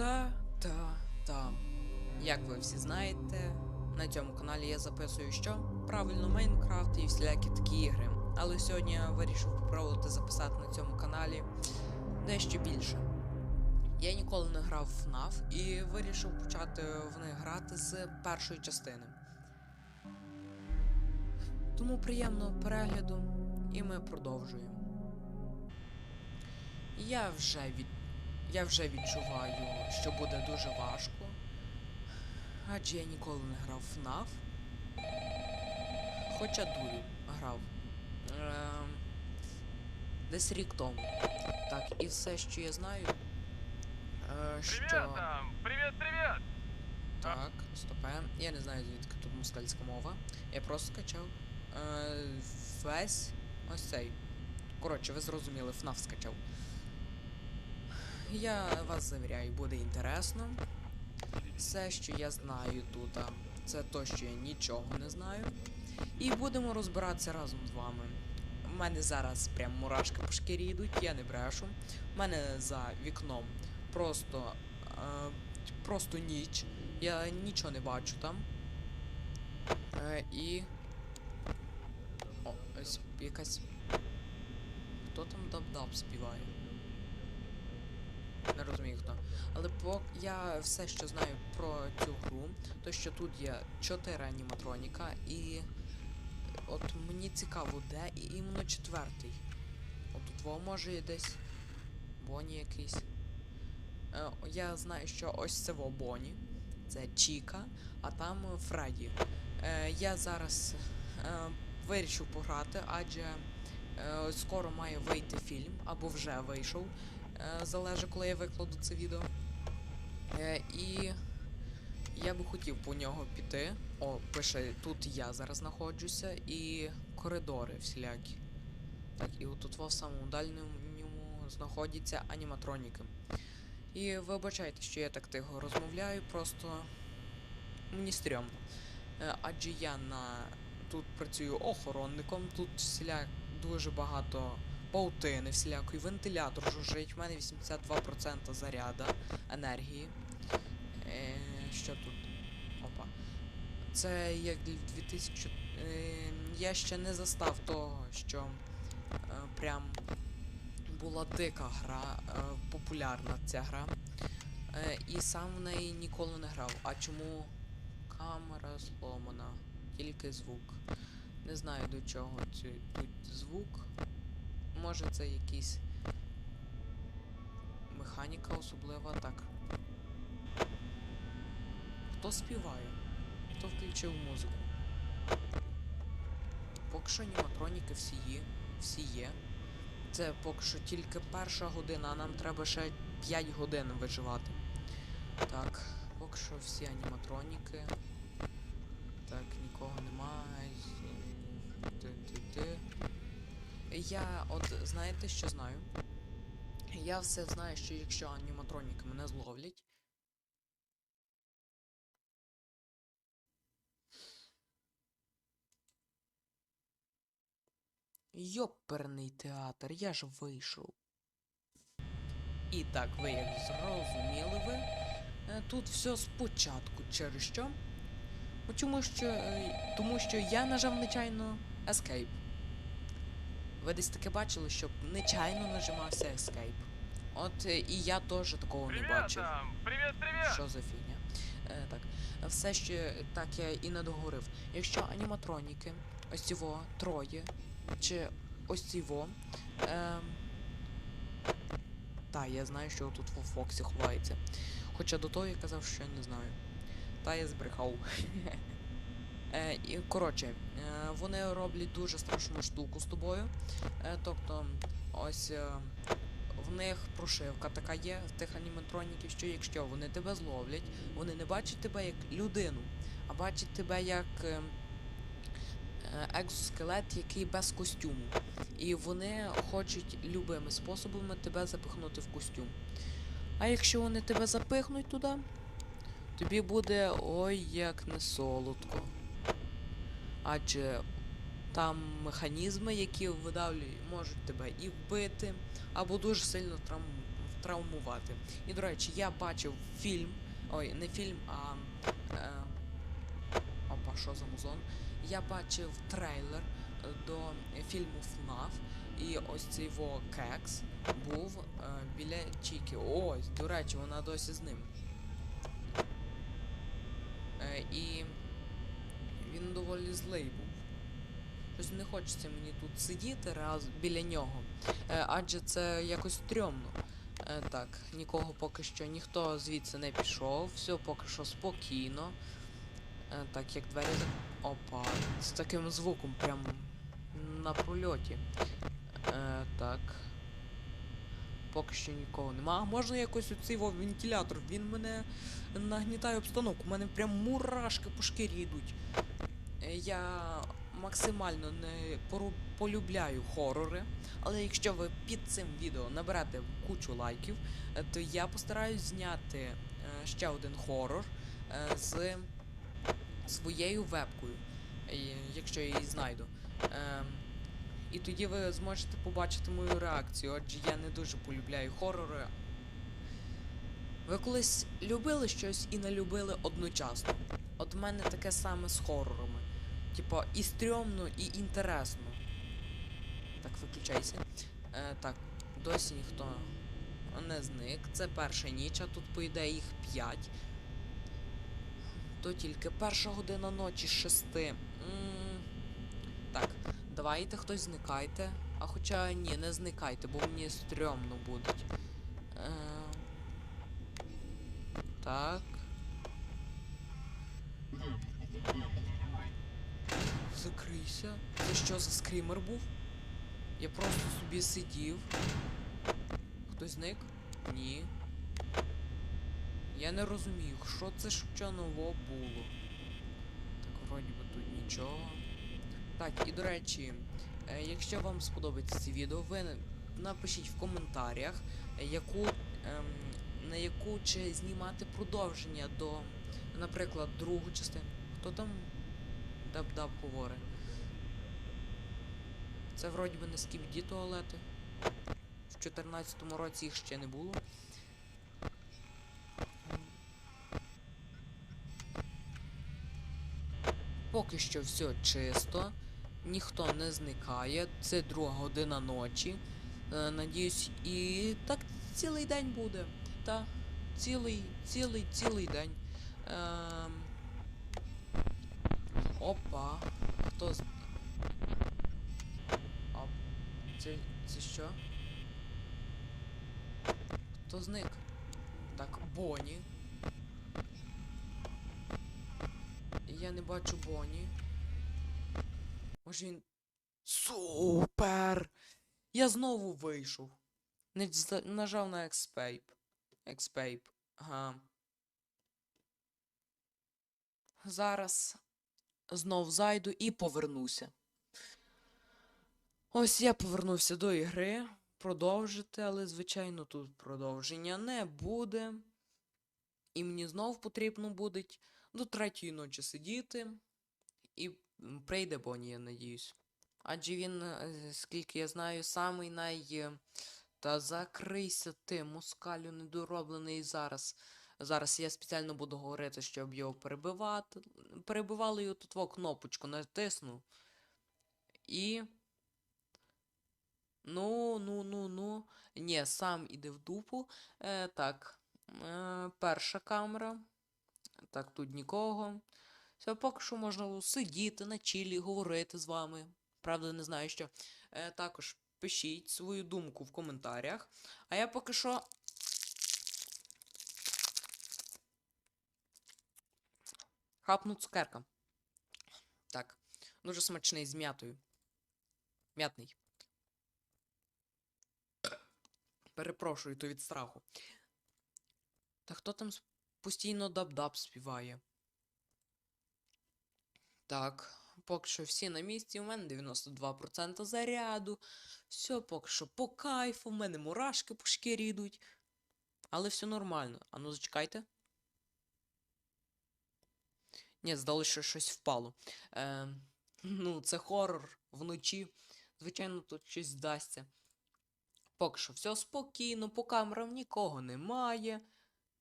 Та, та, та. Як ви всі знаєте, на цьому каналі я записую що? Правильно, Майнкрафт і всілякі такі ігри. Але сьогодні я вирішив попробувати записати на цьому каналі дещо більше. Я ніколи не грав в FNAF і вирішив почати в них грати з першої частини. Тому приємного перегляду, і ми продовжуємо. Я вже від я вже відчуваю, що буде дуже важко. Адже я ніколи не грав в FNAF. Хоча дурю грав. Ем, десь рік тому. Так, і все, що я знаю. Е, що... Привет там! Привет, привет! Так, стопе. Я не знаю, звідки тут москальська мова. Я просто скачав. Е, весь ось цей. Коротше, ви зрозуміли, FNAF скачав. Я вас завіряю, буде інтересно. Все, що я знаю тут, це то, що я нічого не знаю. І будемо розбиратися разом з вами. У мене зараз прям мурашки по шкірі йдуть, я не брешу. У мене за вікном просто. Е, просто ніч. Я нічого не бачу там. Е, і. О, ось якась. Хто там даб-даб співає? Не розумію хто. Але пок я все, що знаю про цю гру, то що тут є 4 аніматроніка і. От мені цікаво, де і іменно четвертий. От тут во може є десь. Боні якийсь. Е, я знаю, що ось це во Боні. Це Чіка, а там Фредді. Е, я зараз е, вирішив пограти, адже е, скоро має вийти фільм, або вже вийшов. Е, залежить, коли я викладу це відео. Е, і я би хотів по нього піти. О, пише, тут я зараз знаходжуся, і коридори всілякі. Так, і отут в самому дальньому знаходяться аніматроніки. І вибачайте, що я так тихо розмовляю, просто мені стрьомно. Е, адже я на тут працюю охоронником, тут всіляк дуже багато паутини, всілякої вентилятор жужжить, в мене 82% заряда енергії. Е, що тут? Опа. Це як 2000. Е, я ще не застав того, що е, прям була дика гра, е, популярна ця гра. Е, і сам в неї ніколи не грав. А чому камера зломана? Тільки звук. Не знаю до чого тут звук. Може це якийсь механіка особлива, так. Хто співає? Хто включив музику? Поки що аніматроніки всі є. Всі є. Це поки що тільки перша година, а нам треба ще 5 годин виживати. Так, поки що всі аніматроніки. Так, нікого немає. Ти-ти-ти. Я от знаєте, що знаю? Я все знаю, що якщо аніматроніки мене зловлять. Йоперний театр, я ж вийшов. І так, ви як зрозуміли ви, е, тут все спочатку. Через що? Тому що, е, тому що я нажав нечайно Escape. Ви десь таке бачили, щоб нечайно нажимався Escape. От е, і я теж такого не бачив. там! Привет, привет! Що за фігня? Е, так, все ще так я і не договорив. Якщо аніматроніки, ось цього троє, чи ось цього. Е, та, я знаю, що тут в Фоксі ховається. Хоча до того я казав, що я не знаю. Та я збрехав. Е, і, коротше, е, вони роблять дуже страшну штуку з тобою. Е, тобто, ось в них прошивка така є в тих аніматроніків, що якщо вони тебе зловлять, вони не бачать тебе як людину, а бачать тебе як екзоскелет, який без костюму. І вони хочуть любими способами тебе запихнути в костюм. А якщо вони тебе запихнуть туди, тобі буде ой як не солодко. Адже там механізми, які видавлюють, можуть тебе і вбити, або дуже сильно травм... травмувати. І, до речі, я бачив фільм. Ой, не фільм, а. Е, опа, що за музон? Я бачив трейлер е, до фільму FNAF, і ось цей во кекс був е, біля Чікі. Ось, до речі, вона досі з ним. Доволі злий був. Щось не хочеться мені тут сидіти раз біля нього. Е, адже це якось стрьомно. Е, так, нікого поки що ніхто звідси не пішов, все поки що спокійно. Е, так, як двері. Опа, з таким звуком прям на прольоті. Е, так. Поки що нікого нема. А можна якось оцей во вентилятор? Він мене нагнітає обстановку. У мене прям мурашки по шкірі йдуть. Я максимально не полюбляю хорори, але якщо ви під цим відео наберете кучу лайків, е, то я постараюсь зняти е, ще один хорор е, з своєю вебкою, якщо я її знайду. Ем, і тоді ви зможете побачити мою реакцію, адже я не дуже полюбляю хорори. Ви колись любили щось і не любили одночасно. От в мене таке саме з хорорами. Типа і стрьомно, і інтересно. Так, виключайся. Е, так, досі ніхто не зник. Це перша ніч, а тут, по ідеї, їх п'ять. То тільки перша година ночі з шести. М, Так, давайте хтось зникайте. А хоча ні, не зникайте, бо мені стрьомно буде. Е, так. Закрийся. Це що за скрімер був? Я просто собі сидів. Хтось зник? Ні. Я не розумію, що це що ново було. Так, вроді би тут нічого. Так, і до речі, е, якщо вам сподобається це відео, ви напишіть в коментарях, е, яку, ем, на яку чи знімати продовження до, наприклад, другу частину. Хто там даб-даб говорить? Це вроді би не скібді туалети. В 14-му році їх ще не було. Поки що все чисто, ніхто не зникає. Це друга година ночі. Е, надіюсь, і так цілий день буде. Та, цілий, цілий, цілий день. Ем... Опа. Хто з. А, це, це що? Хто зник? Так, Бонні. Я не бачу Бонні. Може він. Супер! Я знову вийшов. Не нажав на Escape. Escape. Ага. Зараз знов зайду і повернуся. Ось я повернувся до ігри. Продовжити, але, звичайно, тут продовження не буде. І мені знов потрібно буде до третьої ночі сидіти. І прийде Бонні, я надіюсь. Адже він, е, скільки я знаю, самий най. е, Та закрийся ти, москалю недороблений зараз. Зараз я спеціально буду говорити, щоб його перебивати. Перебивали його тут кнопочку, натисну. І. Ну, ну, ну, ну. Ні, сам іде в дупу. Е, так. Е, перша камера. Так, тут нікого. Все, поки що можна сидіти на чілі, говорити з вами. Правда, не знаю що. Е, також пишіть свою думку в коментарях. А я поки що. Хапну цукерка. Так. Дуже смачний з м'ятою. М'ятний. Перепрошую, то від страху. Та хто там постійно даб-даб співає? Так, поки що всі на місці, у мене 92% заряду. Все, поки що по кайфу, в мене мурашки по шкірі йдуть. Але все нормально. Ану, зачекайте. Ні, здалося, що щось впало. Е, ну, це хорор вночі. Звичайно, тут щось здасться. Поки що все спокійно, по камерам нікого немає.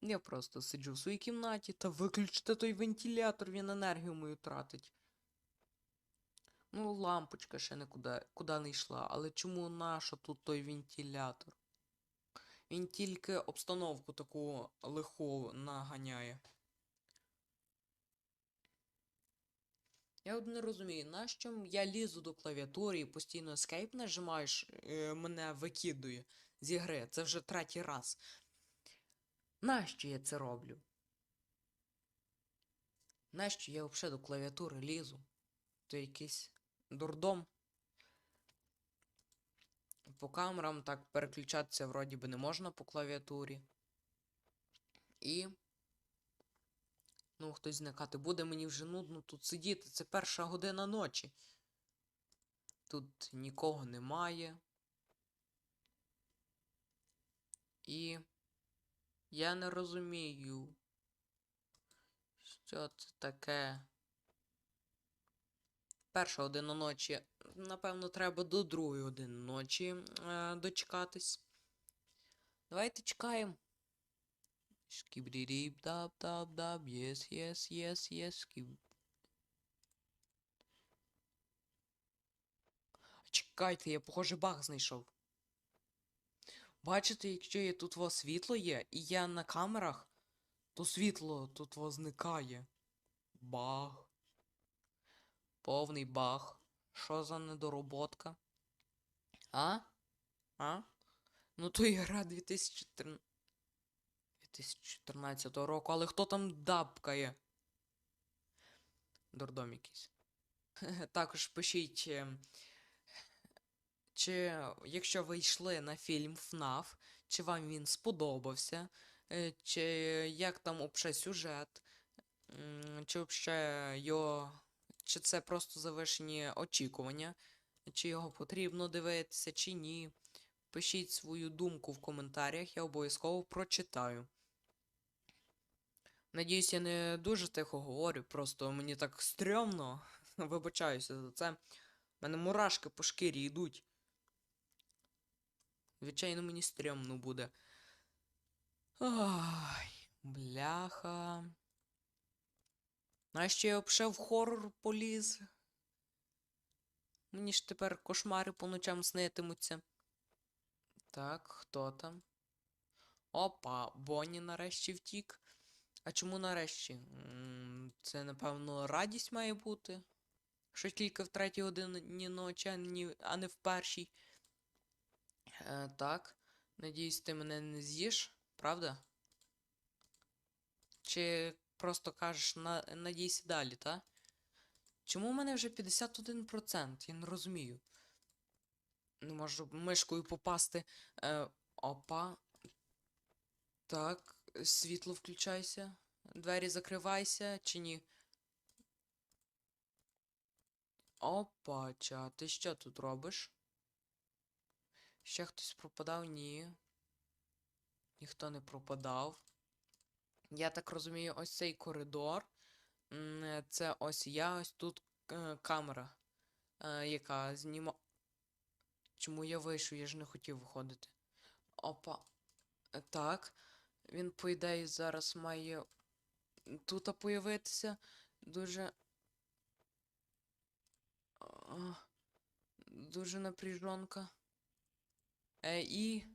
Я просто сиджу в своїй кімнаті та виключте той вентилятор, він енергію мою тратить. Ну, лампочка ще нікуди куди не йшла, але чому наша тут той вентилятор? Він тільки обстановку таку лиху наганяє. Я от не розумію, нащо я лізу до клавіатури і постійно escape нажимаєш, е, мене викидує зі гри. Це вже третій раз. Нащо я це роблю? Нащо я взагалі до клавіатури лізу? То якийсь дурдом. По камерам так переключатися вроді би не можна по клавіатурі. І. Ну, хтось зникати буде, мені вже нудно тут сидіти. Це перша година ночі. Тут нікого немає. І я не розумію, що це таке. Перша година ночі. Напевно, треба до другої години ночі е, дочекатись. Давайте чекаємо. Скібріріп даб даб даб єс єс єс єс скіб. Чекайте, я похоже баг знайшов. Бачите, якщо є тут во світло є, і я на камерах, то світло тут во зникає. Баг. Повний баг. Що за недороботка? А? А? Ну то ігра 2014 2014 року, але хто там дабкає? Дурдом якийсь. Також пишіть, е, чи якщо ви йшли на фільм FNAF, чи вам він сподобався, е, чи як там взагалі сюжет, чи взагалі його, чи це просто завишені очікування, чи його потрібно дивитися, чи ні. Пишіть свою думку в коментарях, я обов'язково прочитаю. Надіюсь, я не дуже тихо говорю, просто мені так стрьомно. Вибачаюся за це. У мене мурашки по шкірі йдуть. Звичайно, мені стрьомно буде. Ай, бляха. А ще я взагалі в хорор поліз. Мені ж тепер кошмари по ночам снитимуться. Так, хто там? Опа, Бонні нарешті втік. А чому нарешті? Це, напевно, радість має бути. Що тільки в третій годині ночі, а не в першій. Е, так. Надіюсь, ти мене не з'їш, правда? Чи просто кажеш на, надійся далі, та? Чому в мене вже 51%? Я не розумію. Не можу мишкою попасти. Е, опа. Так, світло включайся. Двері закривайся чи ні? Опача, ти що тут робиш? Ще хтось пропадав? Ні. Ніхто не пропадав. Я так розумію, ось цей коридор. Це ось я, ось тут е, камера, е, яка зніма. Чому я вийшов? Я ж не хотів виходити. Опа. Е, Так. Він, по ідеї, зараз має тут появитися. Дуже. Дуже напряжонка. Е, і.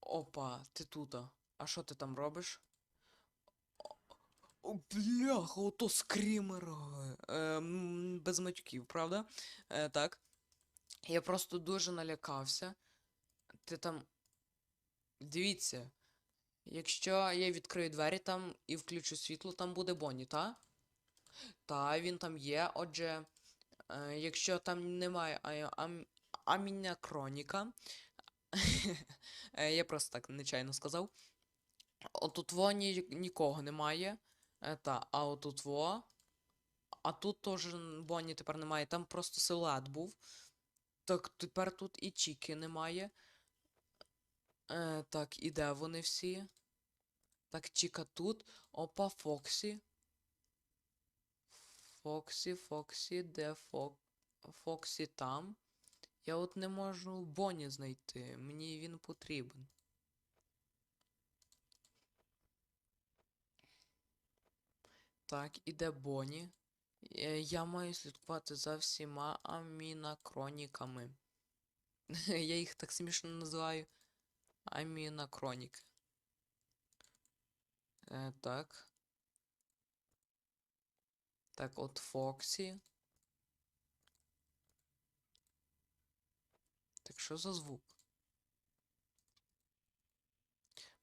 Опа, ти тута. А що ти там робиш? О, бляха, ото скрімер. Е, без матюків, правда? Е, так. Я просто дуже налякався. Ти там. Дивіться. Якщо я відкрию двері там і включу світло, там буде Бонні, та? Та, він там є. Отже, е, якщо там немає а, ам, аміня Кроніка. Е, Я просто так нечайно сказав. Отут во ні, нікого немає. Е, Та, а отут во. А тут теж Бонні тепер немає. Там просто силует був. Так, тепер тут і Чіки немає. Е, так, і де вони всі? Так, Чіка тут. Опа, Фоксі. Фоксі, Фоксі, де Фок... Фоксі там. Я от не можу Бонні знайти. Мені він потрібен. Так, іде Бонні. Е, Я маю слідкувати за всіма амінакроніками. Я їх так смішно називаю. Амінакроніки. Е, так. Так, от Фоксі. Так що за звук?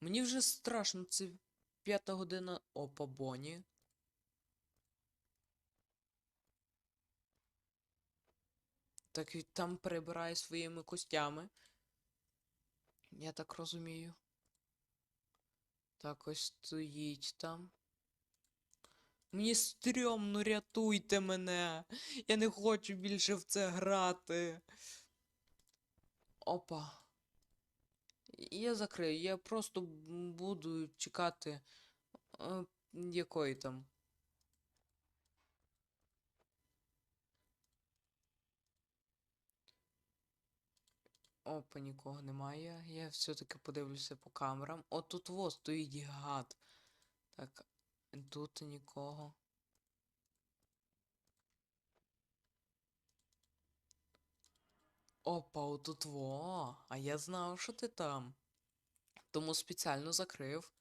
Мені вже страшно, це п'ята година опа Бонні. Так там перебирає своїми костями. Я так розумію. Так ось стоїть там. Мені стрьомно, рятуйте мене. Я не хочу більше в це грати. Опа. Я закрию. Я просто буду чекати. е, якої там. Опа, нікого немає. Я все-таки подивлюся по камерам. О, тут во стоїть гад. Так, тут нікого. Опа, отут во. А я знав, що ти там. Тому спеціально закрив.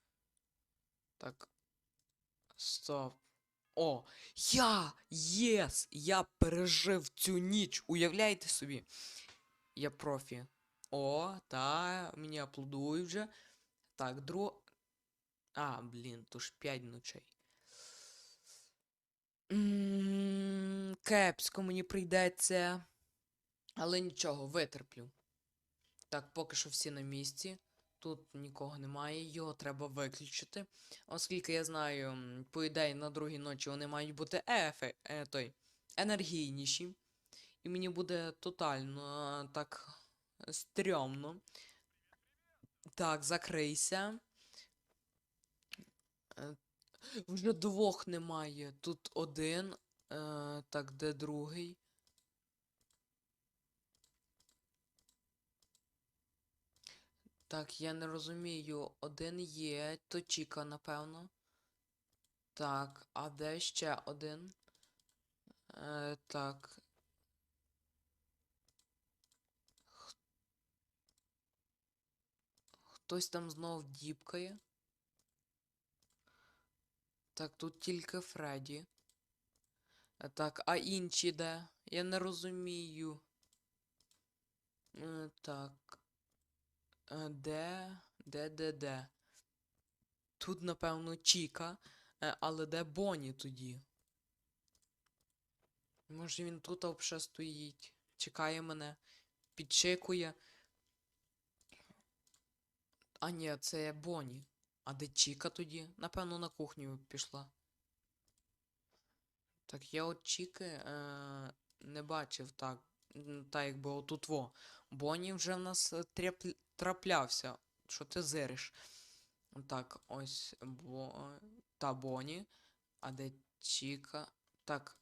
Так. Стоп. О, я! Єс! Я пережив цю ніч. Уявляєте собі? Я профі. О, та, мені аплодують вже. Так, друг. А, блін, то ж 5 ночей. Кепсько мені прийдеться. Але нічого, витерплю. Так, поки що всі на місці. Тут нікого немає, його треба виключити. Оскільки я знаю, по ідеї на другій ночі вони мають бути ефе, е, той, енергійніші. І мені буде тотально так стрьомно. Так, закрийся. Е, Вже двох немає. Тут один. Е, так, де другий? Так, я не розумію. Один є, то Чіка, напевно. Так, а де ще один? Е, так. Хтось там знов діпкає. Так, тут тільки Фредді. Так, а інші де? Я не розумію. Е, Так. Е, Де? Де, де, де? Тут, напевно, Чіка, е, але де Бонні тоді? Може він тут взагалі стоїть, чекає мене, підчекує. А ні, це Бонні. А де Чіка тоді? Напевно, на кухню пішла. Так, я от Чіки е, не бачив так. Так, якби отут во. Бонні вже в нас е, траплявся. Що ти зириш? Так, ось бо... та Бонні. А де Чіка? Так.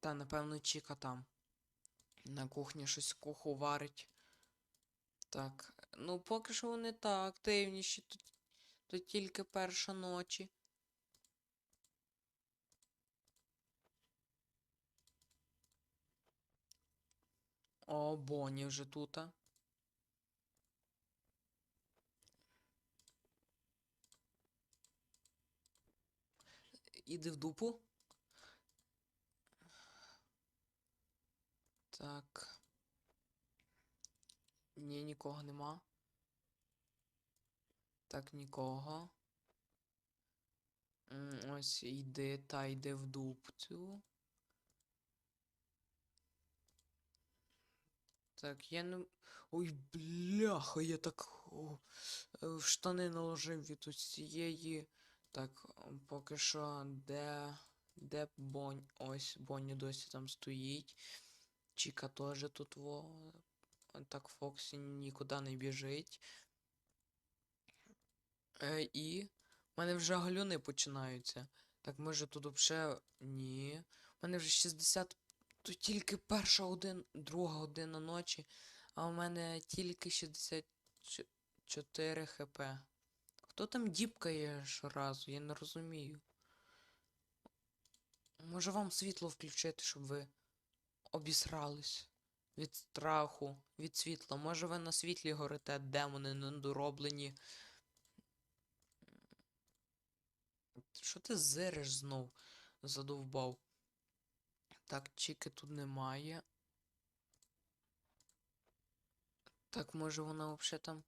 Та, напевно, Чіка там. На кухні щось куху варить. Так. Ну, поки що вони так активніші. Тут, тут тільки перша ночі. О, Бонні вже тута. Іди в дупу. Так. Ні, нікого нема. Так, нікого. Ось йди та йди в дупцю. Так, я не. Ой, бляха, я так о, е, в штани наложив від усієї. Так, поки що, де. Де Бонь? Ось Бонні досі там стоїть. Чіка теж тут во. Так, Фоксі нікуди не біжить. Е, і в мене вже галюни починаються. Так, може тут взагалі. Ні. У мене вже 60. Тут тільки перша година, друга година ночі, а у мене тільки 64 хп. Хто там діпкає щоразу? Я не розумію. Може вам світло включити, щоб ви обісрались від страху, від світла. Може ви на світлі горите, демони недороблені. Що ти зириш знов? Задовбав. Так, чіки тут немає. Так, може вона взагалі там.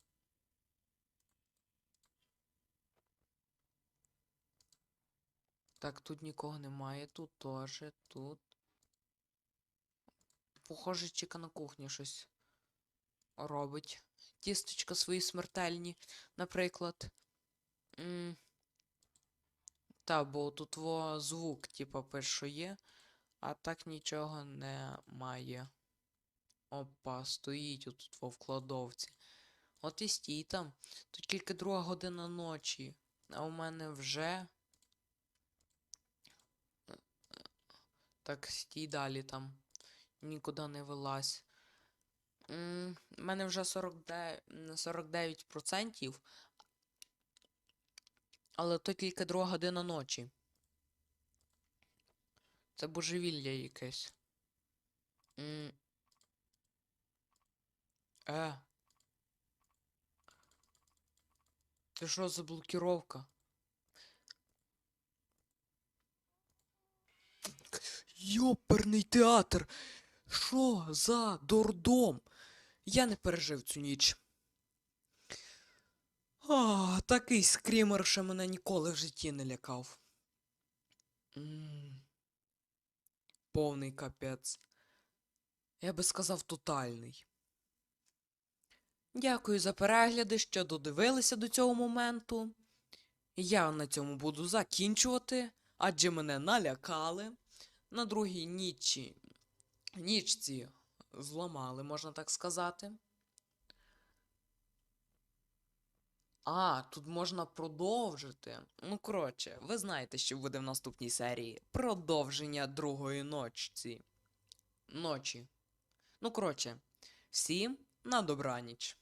Так, тут нікого немає, тут теж, тут. Похоже, Чіка на кухні щось робить. Тісточка свої смертельні, наприклад. М Та, бо тут во звук, типа, пише, є, а так нічого немає. Опа, стоїть отут во в кладовці. От і стій там. Тут тільки друга година ночі. А у мене вже. Так, стій далі там. Нікуди не вилазь. У мене вже 49, м, 49%. Але то тільки друга година ночі. Це божевілля якесь. М. Е. Це що за блокіровка? Йоперний театр! Що за дурдом? Я не пережив цю ніч. А, такий скрімер ще мене ніколи в житті не лякав. Повний капець. Я би сказав тотальний. Дякую за перегляди, що додивилися до цього моменту. Я на цьому буду закінчувати, адже мене налякали. На другій нічі, нічці зламали, можна так сказати. А, тут можна продовжити. Ну, коротше, ви знаєте, що буде в наступній серії. Продовження другої ночці. Ночі. Ну, коротше, всім на добраніч.